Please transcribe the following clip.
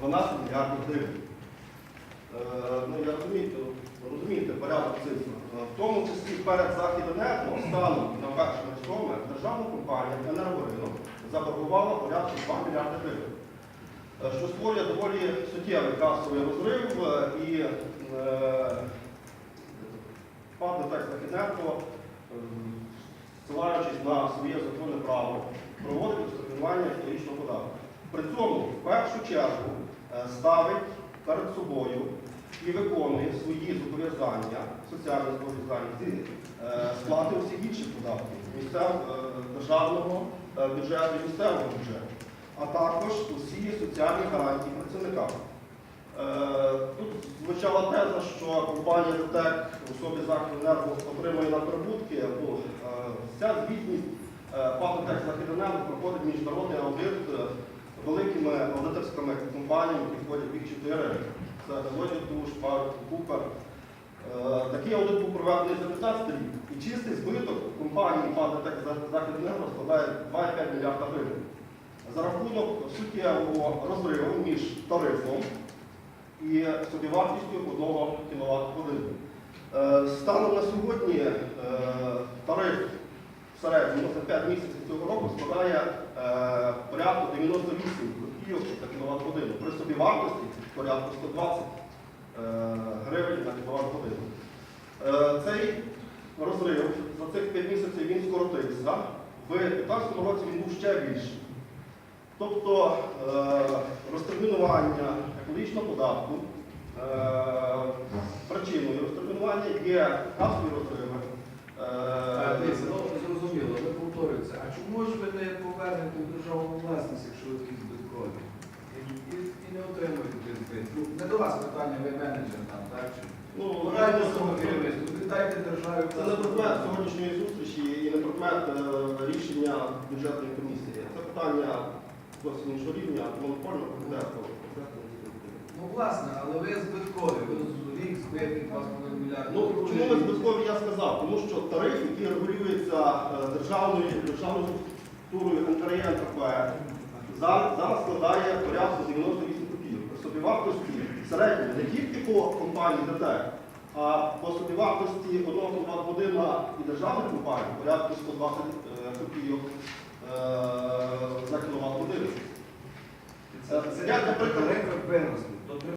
12 мільярдів гривень. Е, Ну, я розумію, розумієте, порядок цифр. Е, В тому числі перед Західенерго станом на 1 листопада державна компанія «Енергоринок» заборгувала порядку 2 мільярди гривень, Е, що створює доволі суттєвий касовий розрив і пан Детекс Західенерго, ссилаючись на своє законне право, проводить розтермінування історичного податку. При цьому в першу чергу е, ставить перед собою і виконує свої зобов'язання, соціальні зобов'язання зі е, сплати усіх інших податків місцев е, державного бюджету і місцевого бюджету, а також усі соціальні гарантії працівникам. Е, Тут звучала теза, що компанія ДТЕК особі Західенерго отримує надприбутки. Ну, е, Ця звітність ПАТ ДТЕК Західенерго проходить міжнародний великими аудиторськими компаніями, які входять їх чотири. Це Deloitte, Touche, Parrot, Cooper. Е, Такий аудит був проведений за 15 рік. І чистий збиток компанії ПАТ ДТЕК Західенерго складає 2,5 мільярда гривень. За рахунок суттєвого розриву між тарифом і собівартістю 1 кВт години. Е, Станом на сьогодні е, тариф в середньому за 5 місяців цього року складає порядку 98 копійок на кВт годину. При собівартості порядку 120 е, гривень на кВт годину. Е, Цей розрив за цих 5 місяців він скоротився. В 2015 році він був ще більший. Тобто е, розтермінування екологічного податку, причиною розтермінування є касові розриви. Ну зрозуміло, ви повторюєте. А чому ж ви не повернете в державну власність, якщо ви такі І, і, і не отримуєте тих? Ну, Не до вас питання, ви менеджер там, так? Чи? Ну, реально, свого керівництва, віддайте державі. Це не предмет сьогоднішньої зустрічі і не предмет е, рішення бюджетної комісії. Це питання зовсім іншого рівня, монопольного комітету. Ну, власне, але ви збиткові, ви рік збитки 2,5 мільярди. Ну, чому ми збиткові я сказав? Тому що тариф, який регулюється е, державною державною структурою НКРНКП, зараз, зараз складає порядку 98 копійок. По собівартості середньої не тільки по компанії ДТ, а по собівартості 1 комбат година і державних компаній порядку 120 е, копійок